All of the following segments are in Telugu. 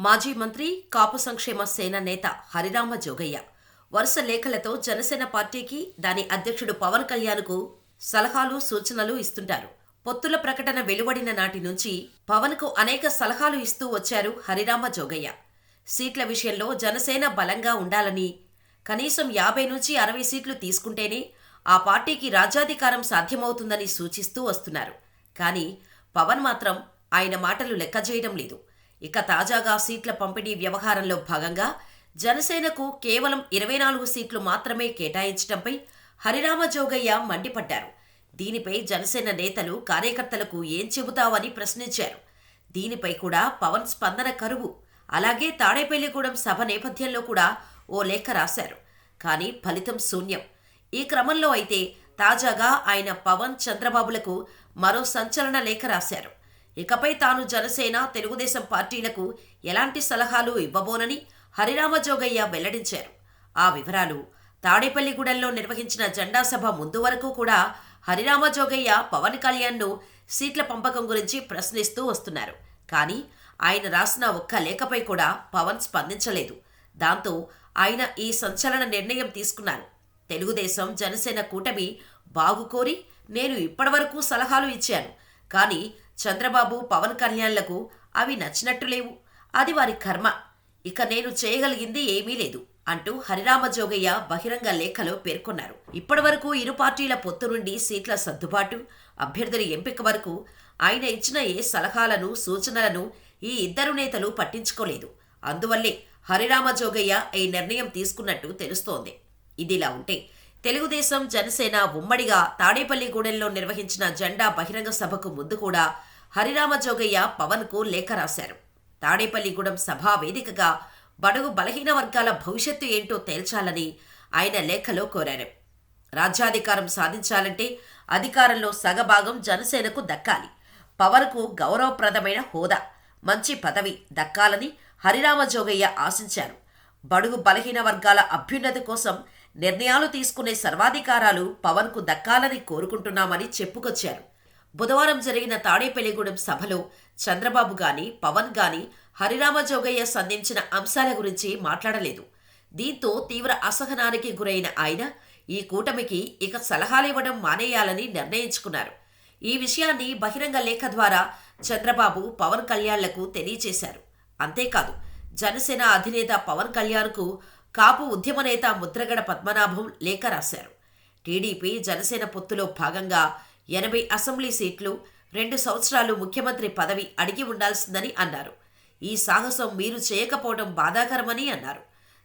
మాజీ మంత్రి కాపు సంక్షేమ సేన నేత హరిరామ జోగయ్య. వరుస లేఖలతో జనసేన పార్టీకి దాని అధ్యక్షుడు పవన్ కళ్యాణ్కు సలహాలు సూచనలు ఇస్తుంటారు. పొత్తుల ప్రకటన వెలువడిన నాటి నుంచి పవన్కు అనేక సలహాలు ఇస్తూ వచ్చారు హరిరామ జోగయ్య. సీట్ల విషయంలో జనసేన బలంగా ఉండాలని కనీసం యాభై నుంచి అరవై సీట్లు తీసుకుంటేనే ఆ పార్టీకి రాజ్యాధికారం సాధ్యమవుతుందని సూచిస్తూ వస్తున్నారు. కానీ పవన్ మాత్రం ఆయన మాటలు లెక్కజేయడం లేదు. ఇక తాజాగా సీట్ల పంపిణీ వ్యవహారంలో భాగంగా జనసేనకు కేవలం ఇరవై నాలుగు సీట్లు మాత్రమే కేటాయించడంపై హరిరామ జోగయ్య మండిపడ్డారు. దీనిపై జనసేన నేతలు కార్యకర్తలకు ఏం చెబుతావని ప్రశ్నించారు. దీనిపై కూడా పవన్ స్పందన కరువు. అలాగే తాడేపల్లిగూడెం సభ నేపథ్యంలో కూడా ఓ లేఖ రాశారు. కానీ ఫలితం శూన్యం. ఈ క్రమంలో అయితే తాజాగా ఆయన పవన్ చంద్రబాబులకు మరో సంచలన లేఖ రాశారు. ఇకపై తాను జనసేన తెలుగుదేశం పార్టీలకు ఎలాంటి సలహాలు ఇవ్వబోనని హరిరామ జోగయ్య వెల్లడించారు. ఆ వివరాలు తాడేపల్లిగూడెంలో నిర్వహించిన జెండా సభ ముందు వరకు కూడా హరిరామ జోగయ్య పవన్ కళ్యాణ్ను సీట్ల పంపకం గురించి ప్రశ్నిస్తూ వస్తున్నారు. కానీ ఆయన రాసిన ఒక్క లేఖపై కూడా పవన్ స్పందించలేదు. దాంతో ఆయన ఈ సంచలన నిర్ణయం తీసుకున్నారు. తెలుగుదేశం జనసేన కూటమి బాగుకోరి నేను ఇప్పటివరకు సలహాలు ఇచ్చాను. కానీ చంద్రబాబు పవన్ కళ్యాణ్లకు అవి నచ్చినట్టు లేవు. అది వారి కర్మ. ఇక నేను చేయగలిగింది ఏమీ లేదు అంటూ హరిరామ జోగయ్య బహిరంగ లేఖలో పేర్కొన్నారు. ఇప్పటివరకు ఇరు పార్టీల పొత్తు నుండి సీట్ల సర్దుబాటు అభ్యర్థుల ఎంపిక వరకు ఆయన ఇచ్చిన ఏ సలహాలను సూచనలను ఈ ఇద్దరు నేతలు పట్టించుకోలేదు. అందువల్లే హరిరామ జోగయ్య ఈ నిర్ణయం తీసుకున్నట్టు తెలుస్తోంది. ఇదిలా ఉంటే తెలుగుదేశం జనసేన ఉమ్మడిగా తాడేపల్లిగూడెంలో నిర్వహించిన జెండా బహిరంగ సభకు ముందు కూడా హరిరామ జోగయ్య పవన్కు లేఖ రాశారు. తాడేపల్లిగూడెం సభా వేదికగా బడుగు బలహీన వర్గాల భవిష్యత్తు ఏంటో తేల్చాలని ఆయన లేఖలో కోరారు. రాజ్యాధికారం సాధించాలంటే అధికారంలో సగభాగం జనసేనకు దక్కాలి. పవన్కు గౌరవప్రదమైన హోదా మంచి పదవి దక్కాలని హరిరామ జోగయ్య ఆశించారు. బడుగు బలహీన వర్గాల అభ్యున్నతి కోసం నిర్ణయాలు తీసుకునే సర్వాధికారాలు పవన్కు దక్కాలని కోరుకుంటున్నామని చెప్పుకొచ్చారు. బుధవారం జరిగిన తాడేపల్లిగూడెం సభలో చంద్రబాబు గాని పవన్ గాని హరిరామ జోగయ్య సంధించిన అంశాల గురించి మాట్లాడలేదు. దీంతో తీవ్ర అసహనానికి గురైన ఆయన ఈ కూటమికి ఇక సలహాలివ్వడం మానేయాలని నిర్ణయించుకున్నారు. ఈ విషయాన్ని బహిరంగ లేఖ ద్వారా చంద్రబాబు పవన్ కళ్యాణ్లకు తెలియచేశారు. అంతేకాదు జనసేన అధినేత పవన్ కళ్యాణ్కు కాపు ఉద్యమ నేత ముద్రగడ పద్మనాభం లేఖ రాశారు. టీడీపీ జనసేన పొత్తులో భాగంగా ఎనభై అసెంబ్లీ సీట్లు రెండు సంవత్సరాలు ముఖ్యమంత్రి పదవి అడిగి ఉండాల్సిందని అన్నారు. ఈ సాహసం మీరు చేయకపోవడం బాధాకరమని అన్నారు.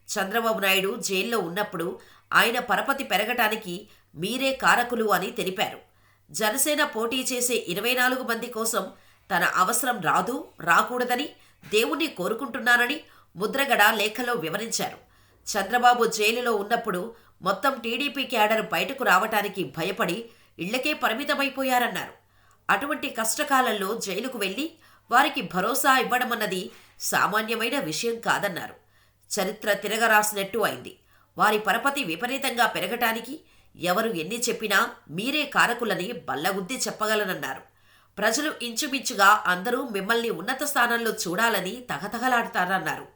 చంద్రబాబు నాయుడు జైల్లో ఉన్నప్పుడు ఆయన పరపతి పెరగటానికి మీరే కారకులు అని తెలిపారు. జనసేన పోటీ చేసే ఇరవై నాలుగు మంది కోసం తన అవసరం రాదు రాకూడదని దేవుణ్ణి కోరుకుంటున్నానని ముద్రగడ లేఖలో వివరించారు. చంద్రబాబు జైలులో ఉన్నప్పుడు మొత్తం టీడీపీ క్యాడర్ బయటకు రావటానికి భయపడి ఇళ్ళకే పరిమితమైపోయారన్నారు. అటువంటి కష్టకాలంలో జైలుకు వెళ్ళి వారికి భరోసా ఇవ్వడమన్నది సామాన్యమైన విషయం కాదన్నారు. చరిత్ర తిరగరాసినట్టు అయింది. వారి పరపతి విపరీతంగా పెరగటానికి ఎవరు ఎన్ని చెప్పినా మీరే కారకులని బల్లగుద్ది చెప్పగలనన్నారు. ప్రజలు ఇంచుమించుగా అందరూ మిమ్మల్ని ఉన్నత స్థానంలో చూడాలని తహతహలాడతారన్నారు.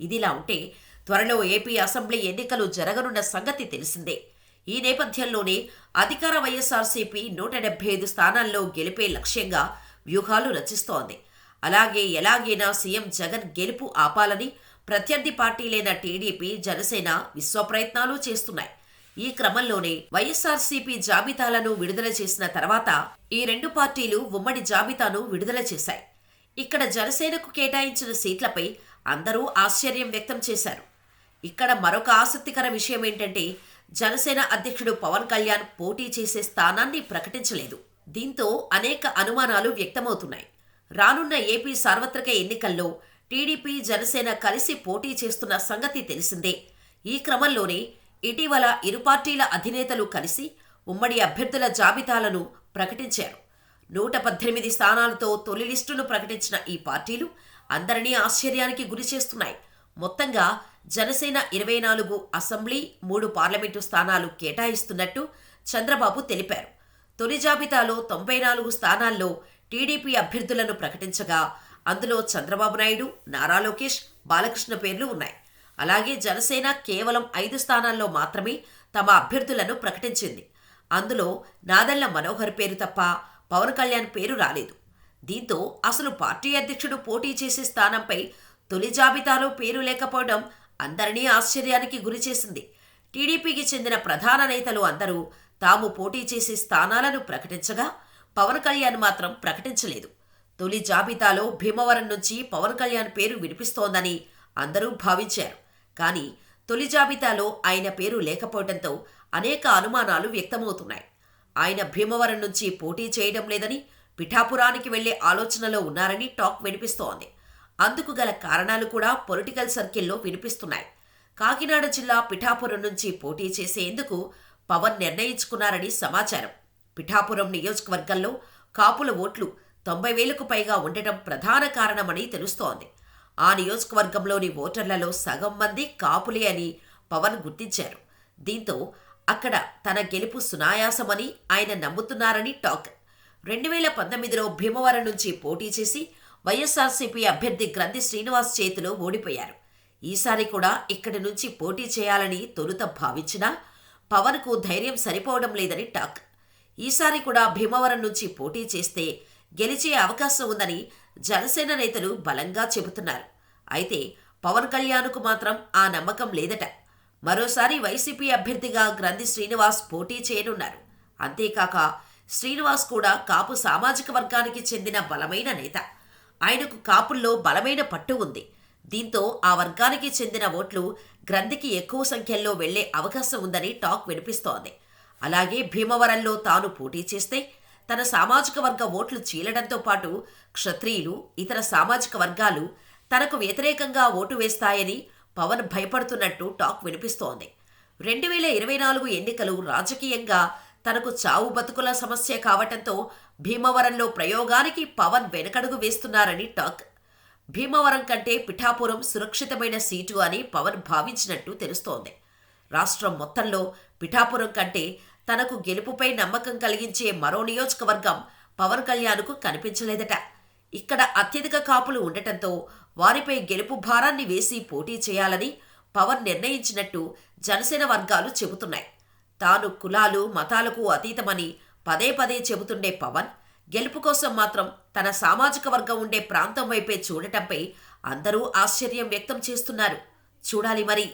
ఇదిలా ఉంటే త్వరలో ఏపీ అసెంబ్లీ ఎన్నికలు జరగనున్న సంగతి తెలిసిందే. ఈ నేపథ్యంలోనే అధికార వైఎస్ఆర్సీపీ నూట డెబ్బై ఐదు స్థానాల్లో గెలిపే లక్ష్యంగా వ్యూహాలు రచిస్తోంది. అలాగే ఎలాగైనా సీఎం జగన్ గెలుపు ఆపాలని ప్రత్యర్థి పార్టీలైన టీడీపీ జనసేన విశ్వప్రయత్నాలు చేస్తున్నాయి. ఈ క్రమంలోనే వైఎస్ఆర్సీపీ జాబితాలను విడుదల చేసిన తర్వాత ఈ రెండు పార్టీలు ఉమ్మడి జాబితాను విడుదల చేశాయి. ఇక్కడ జనసేనకు కేటాయించిన సీట్లపై అందరూ ఆశ్చర్యం వ్యక్తం చేశారు. ఇక్కడ మరొక ఆసక్తికర విషయం ఏంటంటే జనసేన అధ్యక్షుడు పవన్ కళ్యాణ్ పోటీ చేసే స్థానాన్ని ప్రకటించలేదు. దీంతో అనేక అనుమానాలు వ్యక్తమవుతున్నాయి. రానున్న ఏపీ సార్వత్రిక ఎన్నికల్లో టీడీపీ జనసేన కలిసి పోటీ చేస్తున్న సంగతి తెలిసిందే. ఈ క్రమంలోనే ఇటీవల ఇరు పార్టీల అధినేతలు కలిసి ఉమ్మడి అభ్యర్థుల జాబితాలను ప్రకటించారు. నూట పద్దెనిమిది స్థానాలతో తొలి లిస్టును ప్రకటించిన ఈ పార్టీలు అందరినీ ఆశ్చర్యానికి గురి చేస్తున్నాయి మొత్తంగా జనసేన ఇరవై నాలుగు అసెంబ్లీ మూడు పార్లమెంటు స్థానాలు కేటాయిస్తున్నట్టు చంద్రబాబు తెలిపారు. తొలి జాబితాలో తొంభై నాలుగు స్థానాల్లో టీడీపీ అభ్యర్థులను ప్రకటించగా అందులో చంద్రబాబు నాయుడు నారా లోకేష్ బాలకృష్ణ పేర్లు ఉన్నాయి. అలాగే జనసేన కేవలం ఐదు స్థానాల్లో మాత్రమే తమ అభ్యర్థులను ప్రకటించింది. అందులో నాదెళ్ళ మనోహర్ పేరు తప్ప పవన్ కళ్యాణ్ పేరు రాలేదు. దీంతో అసలు పార్టీ అధ్యక్షుడు పోటీ చేసే స్థానంపై తొలి జాబితాలో పేరు లేకపోవడం అందరినీ ఆశ్చర్యానికి గురిచేసింది. టీడీపీకి చెందిన ప్రధాన నేతలు అందరూ తాము పోటీ చేసే స్థానాలను ప్రకటించగా పవన్ కళ్యాణ్ మాత్రం ప్రకటించలేదు. తొలి జాబితాలో భీమవరం నుంచి పవన్ కళ్యాణ్ పేరు వినిపిస్తోందని అందరూ భావించారు. కానీ తొలి జాబితాలో ఆయన పేరు లేకపోవడంతో అనేక అనుమానాలు వ్యక్తమవుతున్నాయి. ఆయన భీమవరం నుంచి పోటీ చేయడం లేదని పిఠాపురానికి వెళ్ళే ఆలోచనలో ఉన్నారని టాక్ వినిపిస్తోంది. అందుకు గల కారణాలు కూడా పొలిటికల్ సర్కిల్లో వినిపిస్తున్నాయి. కాకినాడ జిల్లా పిఠాపురం నుంచి పోటీ చేసేందుకు పవన్ నిర్ణయించుకున్నారని సమాచారం. పిఠాపురం నియోజకవర్గంలో కాపుల ఓట్లు తొంభై వేలకు పైగా ఉండటం ప్రధాన కారణమని తెలుస్తోంది. ఆ నియోజకవర్గంలోని ఓటర్లలో సగం మంది కాపులే అని పవన్ గుర్తించారు. దీంతో అక్కడ తన గెలుపు సునాయాసమని ఆయన నమ్ముతున్నారని టాక్. రెండు వేల పంతొమ్మిదిలో భీమవరం నుంచి పోటీ చేసి వైఎస్ఆర్సీపీ అభ్యర్థి గ్రంథి శ్రీనివాస్ చేతిలో ఓడిపోయారు. ఈసారి కూడా ఇక్కడి నుంచి పోటీ చేయాలని తొలుత భావించినా పవన్కు ధైర్యం సరిపోవడం లేదని టాక్. ఈసారి కూడా భీమవరం నుంచి పోటీ చేస్తే గెలిచే అవకాశం ఉందని జనసేన నేతలు బలంగా చెబుతున్నారు. అయితే పవన్ కళ్యాణ్కు మాత్రం ఆ నమ్మకం లేదట. మరోసారి వైసీపీ అభ్యర్థిగా గ్రంథి శ్రీనివాస్ పోటీ చేయనున్నారు. అంతేకాక శ్రీనివాస్ కూడా కాపు సామాజిక వర్గానికి చెందిన బలమైన నేత. ఆయనకు కాపుల్లో బలమైన పట్టు ఉంది. దీంతో ఆ వర్గానికి చెందిన ఓట్లు గ్రంథికి ఎక్కువ సంఖ్యలో వెళ్ళే అవకాశం ఉందని టాక్ వినిపిస్తోంది. అలాగే భీమవరంలో తాను పోటీ చేస్తే తన సామాజిక వర్గ ఓట్లు చీలడంతో పాటు క్షత్రియులు ఇతర సామాజిక వర్గాలు తనకు వ్యతిరేకంగా ఓటు వేస్తాయని పవన్ భయపడుతున్నట్టు టాక్ వినిపిస్తోంది. రెండు వేల ఇరవై నాలుగు ఎన్నికలు రాజకీయంగా తనకు చావు బతుకుల సమస్య కావటంతో భీమవరంలో ప్రయోగానికి పవన్ వెనకడుగు వేస్తున్నారని టాక్. భీమవరం కంటే పిఠాపురం సురక్షితమైన సీటు అని పవన్ భావించినట్టు తెలుస్తోంది. రాష్ట్రం మొత్తంలో పిఠాపురం కంటే తనకు గెలుపుపై నమ్మకం కలిగించే మరో నియోజకవర్గం పవన్ కళ్యాణ్కు కనిపించలేదట. ఇక్కడ అత్యధిక కాపులు ఉండటంతో వారిపై గెలుపు భారాన్ని వేసి పోటీ చేయాలని పవన్ నిర్ణయించినట్టు జనసేన వర్గాలు చెబుతున్నాయి. తాను కులాలు మతాలకు అతీతమని పదే పదే చెబుతుండే పవన్ గెలుపు కోసం మాత్రం తన సామాజిక వర్గం ఉండే ప్రాంతం వైపే చూడటంపై అందరూ ఆశ్చర్యం వ్యక్తం చేస్తున్నారు. చూడాలి మరి.